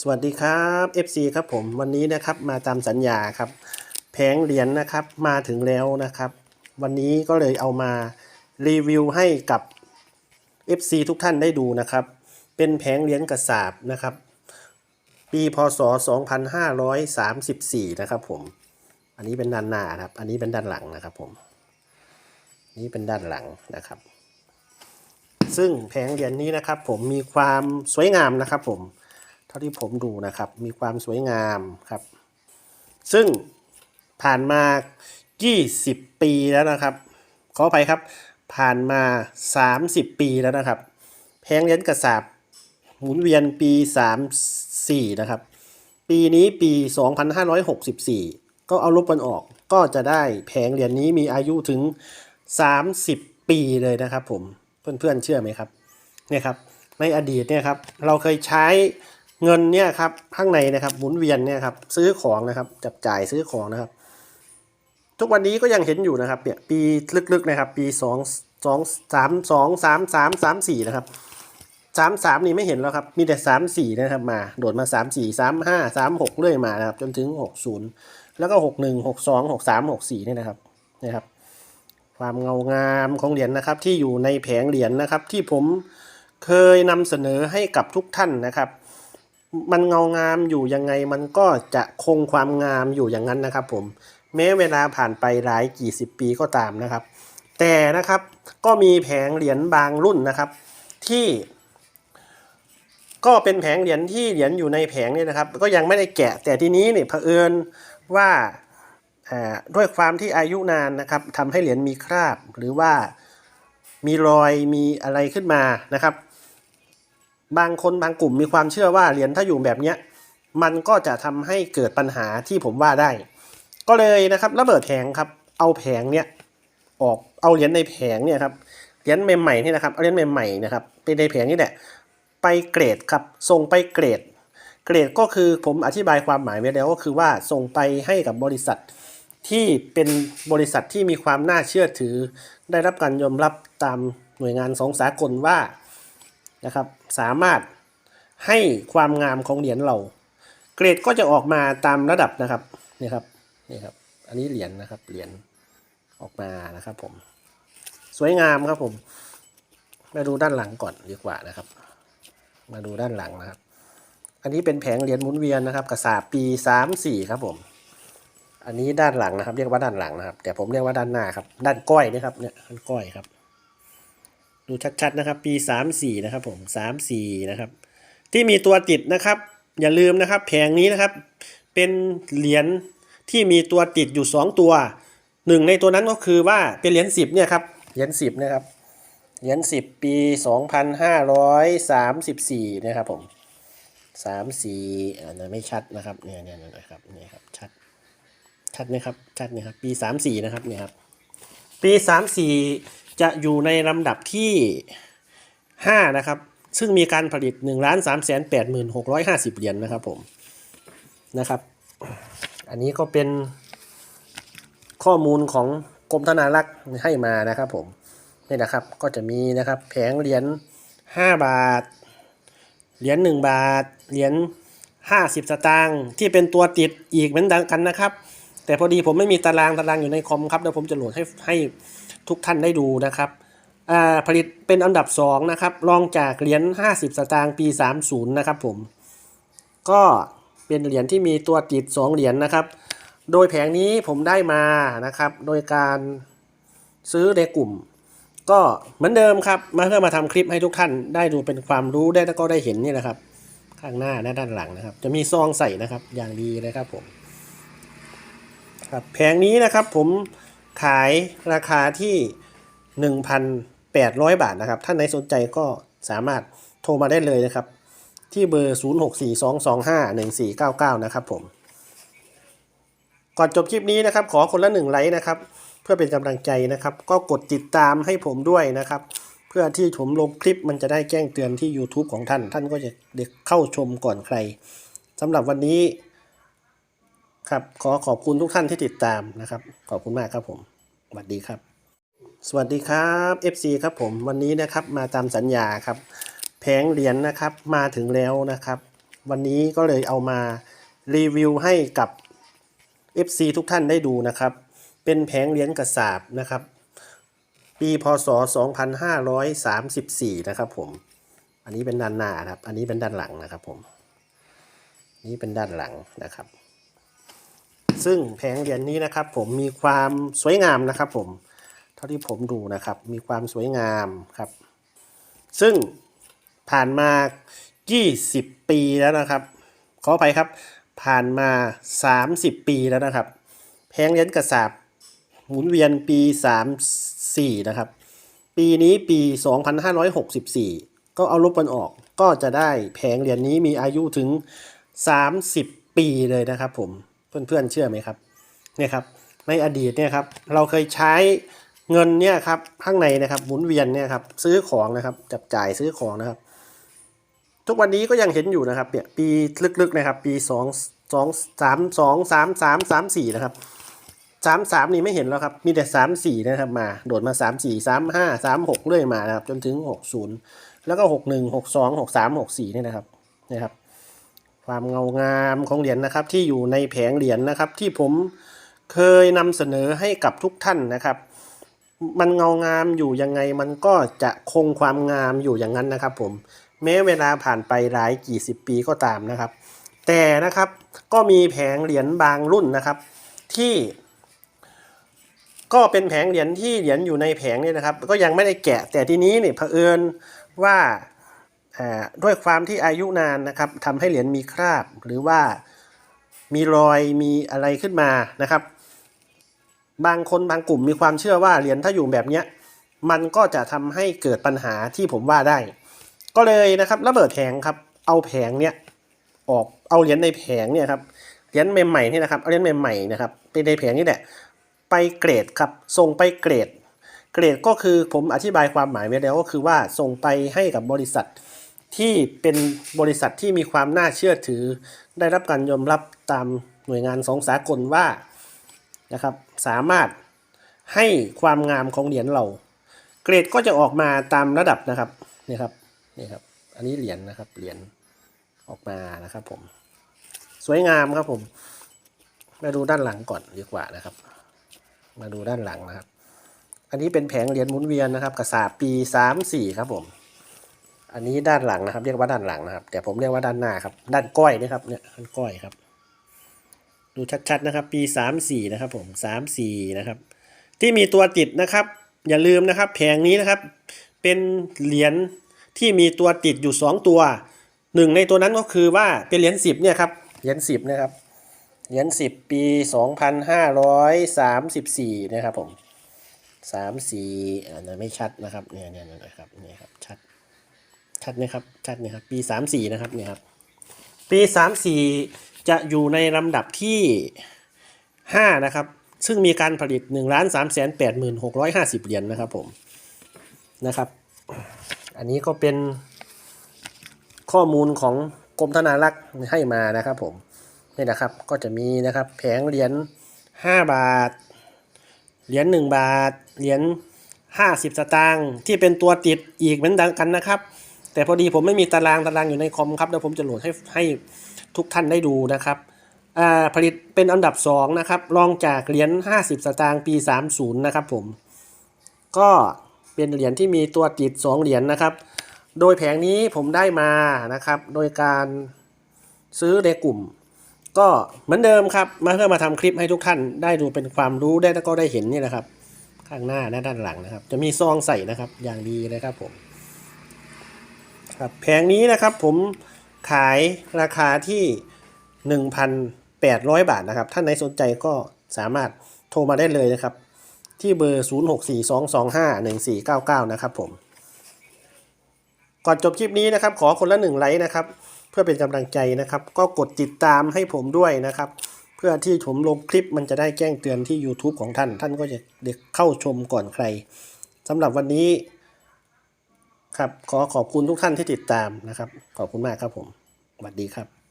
สวัสดีครับ FC ครับผมวันนี้นะครับมาตามสัญญาครับ แผงเหรียญนะครับมาถึงแล้วนะครับ วันนี้ก็เลยเอามารีวิวให้กับ FC ทุกท่านได้ดูนะครับ เป็นแผงเหรียญกระสาบนะครับ ปีพศ 2534 นะครับผม อันนี้เป็นด้านหน้าครับ อันนี้เป็นด้านหลังนะครับผม นี่เป็นด้านหลังนะครับ ซึ่งแผงเหรียญนี้นะครับ ผมมีความสวยงามนะครับผม ท่าที่ผมดูนะครับ มีความสวยงามครับ ซึ่งผ่านมา 20 ปีแล้วนะครับขออภัยครับ ผ่านมา 30 ปีแล้วนะครับ แพงเหรียญกระสาบหมุนเวียนปี 34 นะครับ ปีนี้ปี 2564 ก็เอาลบมันออก ก็จะได้แผงเหรียญนี้มีอายุถึง 30 ปีเลยนะครับผมเพื่อนๆเชื่อไหมครับเนี่ยครับในอดีตเนี่ยครับเราเคยใช้ เงินเนี่ยครับข้างในนะครับหมุนเวียนเนี่ยครับซื้อของนะครับ จับจ่ายซื้อของนะครับ ทุกวันนี้ก็ยังเห็นอยู่นะครับเนี่ยปีลึกๆนะครับ ปีสองสองสามสองสามสามสามสี่นะครับสามสามนี่ไม่เห็นแล้วครับ มีแต่สามสี่นะครับมา โดดมาสามสี่สามห้าสามหกเรื่อยมานะครับ จนถึงหกศูนย์แล้วก็หกหนึ่งหกสองหกสามหกสี่นี่นะครับนะครับ ความเงางามของเหรียญนะครับ ที่อยู่ในแผงเหรียญนะครับ ที่ผมเคยนำเสนอให้กับทุกท่านนะครับ มันเงางามอยู่ยังไงมันก็จะคงความงามอยู่อย่างนั้นนะครับ ผม แม้เวลาผ่านไปหลายกี่สิบปีก็ตามนะครับ แต่นะครับก็มีแผงเหรียญบางรุ่นนะครับ ที่ ก็เป็นแผงเหรียญที่เหรียญอยู่ในแผงเนี่ยนะครับ ก็ยังไม่ได้แกะ แต่ทีนี้เนี่ยเผอิญว่าอ่าด้วยความที่อายุนานนะครับทำให้เหรียญมีคราบหรือว่ามีรอยมีอะไรขึ้นมานะครับ บางคนบางกลุ่มมีความเชื่อว่าเหรียญถ้าอยู่แบบเนี้ยมันก็จะทำให้เกิดปัญหาที่ผมว่าได้ ก็เลยนะครับระเบิดแผงครับ เอาแผงเนี้ยออกเอาเหรียญในแผงเนี่ยครับเหรียญใหม่ๆนี่นะครับเอาเหรียญใหม่ๆนะครับเป็นในแผงนี่แหละไปเกรดครับส่งไปเกรด เกรดก็คือผมอธิบายความหมายไว้แล้วก็คือว่าส่งไปให้กับบริษัทที่เป็นบริษัทที่มีความน่าเชื่อถือ ได้รับการยอมรับตามหน่วยงานสองสากลว่า นะครับ สามารถให้ความงามของเหรียญเรา เกรดก็จะออกมาตามระดับนะครับนี่ครับนี่ครับ อันนี้เหรียญนะครับเหรียญออกมานะครับผม สวยงามครับผม มาดูด้านหลังก่อนดีกว่านะครับ มาดูด้านหลังนะครับ อันนี้เป็นแผงเหรียญหมุนเวียนนะครับกระสาปีสามสี่ครับผม อันนี้ด้านหลังนะครับ เรียกว่าด้านหลังนะครับ แต่ผมเรียกว่าด้านหน้าครับ ด้านก้อยนะครับเนี่ยด้านก้อยครับ ดูชัดๆนะครับ ปี 34 นะครับ ผม 34 นะครับ ที่มีตัวติดนะครับ อย่าลืมนะครับ แผงนี้นะครับ เป็นเหรียญที่มีตัวติดอยู่ 2 ตัวหนึ่งในตัวนั้นก็คือว่าเป็นเหรียญ10เนี่ยครับเหรียญ10นะครับเหรียญ10 ปี 2534นะครับผม34อ่าไม่ชัดนะครับเนี่ยเนี่ยนะครับเนี่ยครับชัดชัดไหมครับชัดไหมครับปี 34นะครับเนี่ยครับปี 34 จะอยู่ในลำดับที่ 5 นะครับ ซึ่งมีการผลิต 1 3 8 6 5 0 เหรียญนะครับผมนะครับ อันนี้ก็เป็นข้อมูลของกรมธนารักษ์ให้มานะครับผมนี่นะครับก็จะมีนะครับแผงเหรียญ5บาท เหรียญ1บาท เหรียญ50 สตางค์ที่เป็นตัวติดอีกเหมือนกันนะครับ แต่พอดีผมไม่มีตารางตารางอยู่ในคอมครับเดี๋ยวผมจะโหลดให้ให้ ทุกท่านได้ดูนะครับผลิตเป็นอันดับ2นะครับรองจากเหรียญ50 สตางค์ปี 30 นะครับผม ก็เป็นเหรียญที่มีตัวติด 2 เหรียญนะครับ โดยแผงนี้ผมได้มานะครับ โดยการซื้อในกลุ่ม ก็เหมือนเดิมครับ มาเพื่อมาทำคลิปให้ทุกท่านได้ดูเป็นความรู้ได้แล้วก็ได้เห็นนี่นะครับ ข้างหน้าและด้านหลังนะครับ จะมีซองใส่นะครับอย่างดีนะครับผมครับแผงนี้นะครับผม ขายราคาที่ 1,800 บาทนะครับ ท่านไหนสนใจก็สามารถโทรมาได้เลยนะครับ ที่เบอร์ 0642251499 นะครับผม ก่อนจบคลิปนี้นะครับ ขอคนละหนึ่งไลค์นะครับ เพื่อเป็นกำลังใจนะครับ ก็กดติดตามให้ผมด้วยนะครับ เพื่อที่ผมลงคลิปมันจะได้แจ้งเตือนที่ YouTube ของท่าน ท่านก็จะเด็กเข้าชมก่อนใครสำหรับวันนี้ ครับขอขอบคุณทุกท่านที่ติดตามนะครับ ขอบคุณมากครับผมสวัสดีครับ สวัสดีครับ FC ครับผมวันนี้นะครับมาตามสัญญาครับแผงเหรียญนะครับมาถึงแล้วนะครับ วันนี้ก็เลยเอามารีวิวให้กับ FC ทุกท่านได้ดูนะครับ เป็นแผงเหรียญกระสาบนะครับ ปีพศ 2534 นะครับผม อันนี้เป็นด้านหน้าครับ อันนี้เป็นด้านหลังนะครับผม นี่เป็นด้านหลังนะครับ ซึ่งแผงเหรียญนี้นะครับ ผมมีความสวยงามนะครับ ผม เท่าที่ผมดูนะครับ มีความสวยงามครับ ซึ่งผ่านมา 20 ปีแล้วนะครับ ขออภัยครับ ผ่านมา 30 ปีแล้วนะครับแพงเหรียญกระสาบหมุนเวียนปี 34 นะครับ ปีนี้ปี 2564 ก็เอาลบมันออก ก็จะได้แผงเหรียญนี้มีอายุถึง 30 ปีเลยนะครับผม เพื่อนๆเชื่อไหมครับเนี่ยครับในอดีตเนี่ยครับเราเคยใช้เงินเนี่ยครับข้างในนะครับหมุนเวียนเนี่ยครับซื้อของนะครับจับจ่ายซื้อของนะครับ ทุกวันนี้ก็ยังเห็นอยู่นะครับเนี่ยปีลึกๆนะครับ ปีสองสองสามสองสามสามสามสี่นะครับสามสามนี่ไม่เห็นแล้วครับมีแต่สามสี่นะครับมาโดดมาสามสี่สามห้าสามหกเรื่อยมานะครับจนถึงหกศูนย์แล้วก็หกหนึ่งหกสองหกสามหกสี่นี่นะครับนะครับ ความเงางามของเหรียญนะครับ ที่อยู่ในแผงเหรียญนะครับ ที่ผมเคยนำเสนอให้กับทุกท่านนะครับ มันเงางามอยู่ยังไงมันก็จะคงความงามอยู่อย่างนั้นนะครับ ผมแม้เวลาผ่านไปหลายกี่สิบปีก็ตามนะครับ แต่นะครับก็มีแผงเหรียญบางรุ่นนะครับ ที่ ก็เป็นแผงเหรียญที่เหรียญอยู่ในแผงเนี่ยนะครับ ก็ยังไม่ได้แกะแต่ทีนี้เนี่ยเผอิญว่าอ่า ด้วยความที่อายุนานนะครับทำให้เหรียญมีคราบหรือว่ามีรอยมีอะไรขึ้นมานะครับ บางคนบางกลุ่มมีความเชื่อว่าเหรียญถ้าอยู่แบบเนี้ยมันก็จะทำให้เกิดปัญหาที่ผมว่าได้ ก็เลยนะครับระเบิดแผงครับ เอาแผงเนี้ยออกเอาเหรียญในแผงเนี่ยครับเหรียญใหม่ๆนี่นะครับเอาเหรียญใหม่ๆนะครับเป็นในแผงนี่แหละไปเกรดครับส่งไปเกรด เกรดก็คือผมอธิบายความหมายไว้แล้วก็คือว่าส่งไปให้กับบริษัท ที่เป็นบริษัทที่มีความน่าเชื่อถือ ได้รับการยอมรับตามหน่วยงานสองสากลว่านะครับสามารถให้ความงามของเหรียญเรา เกรดก็จะออกมาตามระดับนะครับนี่ครับนี่ครับ อันนี้เหรียญนะครับเหรียญออกมานะครับผมสวยงามครับผม มาดูด้านหลังก่อนดีกว่านะครับ มาดูด้านหลังนะครับ อันนี้เป็นแผงเหรียญหมุนเวียนนะครับกระสาปีสามสี่ครับผม อันนี้ด้านหลังนะครับ เรียกว่าด้านหลังนะครับ แต่ผมเรียกว่าด้านหน้าครับ ด้านก้อยนะครับเนี่ยด้านก้อยครับ ดูชัดๆนะครับ ปีสามสี่นะครับ ผมสามสี่นะครับ ที่มีตัวติดนะครับ อย่าลืมนะครับ แผงนี้นะครับ เป็นเหรียญที่มีตัวติดอยู่สองตัวหนึ่งในตัวนั้นก็คือว่าเป็นเหรียญสิบเนี่ยครับเหรียญสิบนะครับเหรียญสิบปีสองพันห้าร้อยสามสิบสี่นะครับผมสามสี่อันนั้นไม่ชัดนะครับเนี่ยเนี่ยเนี่ยนะครับเนี่ยครับชัด ชัดไหมครับ ชัดไหมครับ ปีสามสี่นะครับเนี่ยครับ ปีสามสี่จะอยู่ในลำดับที่ห้านะครับ ซึ่งมีการผลิต1นึ่งล้านสามแสนแปดหมื่นหกร้อยห้าสิบเหรียญนะครับผมนะครับ อันนี้ก็เป็นข้อมูลของกรมธนารักษ์ให้มานะครับผมนี่นะครับ ก็จะมีนะครับ แผงเหรียญ 5 บาท เหรียญ 1 บาท เหรียญ50 สตางค์ที่เป็นตัวติดอีกเหมือนกันนะครับ แต่พอดีผมไม่มีตารางตารางอยู่ในคอมครับเดี๋ยวผมจะโหลดให้ให้ทุกท่านได้ดูนะครับผลิตเป็นอันดับ2นะครับรองจากเหรียญ50 สตางค์ปี 30 นะครับผม ก็เป็นเหรียญที่มีตัวติด 2 เหรียญนะครับ โดยแผงนี้ผมได้มานะครับ โดยการซื้อในกลุ่ม ก็เหมือนเดิมครับ มาเพื่อมาทำคลิปให้ทุกท่านได้ดูเป็นความรู้ได้แล้วก็ได้เห็นนี่แหละครับ ข้างหน้าและด้านหลังนะครับ จะมีซองใส่นะครับอย่างดีนะครับผม ครับแผงนี้นะครับผมขายราคาที่ 1,800 บาทนะครับ ท่านไหนสนใจก็สามารถโทรมาได้เลยนะครับ ที่เบอร์ 0642251499 นะครับผมก่อนจบคลิปนี้นะครับ ขอคนละหนึ่งไลค์นะครับ เพื่อเป็นกำลังใจนะครับ ก็กดติดตามให้ผมด้วยนะครับ เพื่อที่ผมลงคลิปมันจะได้แจ้งเตือนที่ YouTube ของท่าน ท่านก็จะเด็กเข้าชมก่อนใครสำหรับวันนี้ ครับ ขอขอบคุณทุกท่านที่ติดตามนะครับ ขอบคุณมากครับผมสวัสดีครับ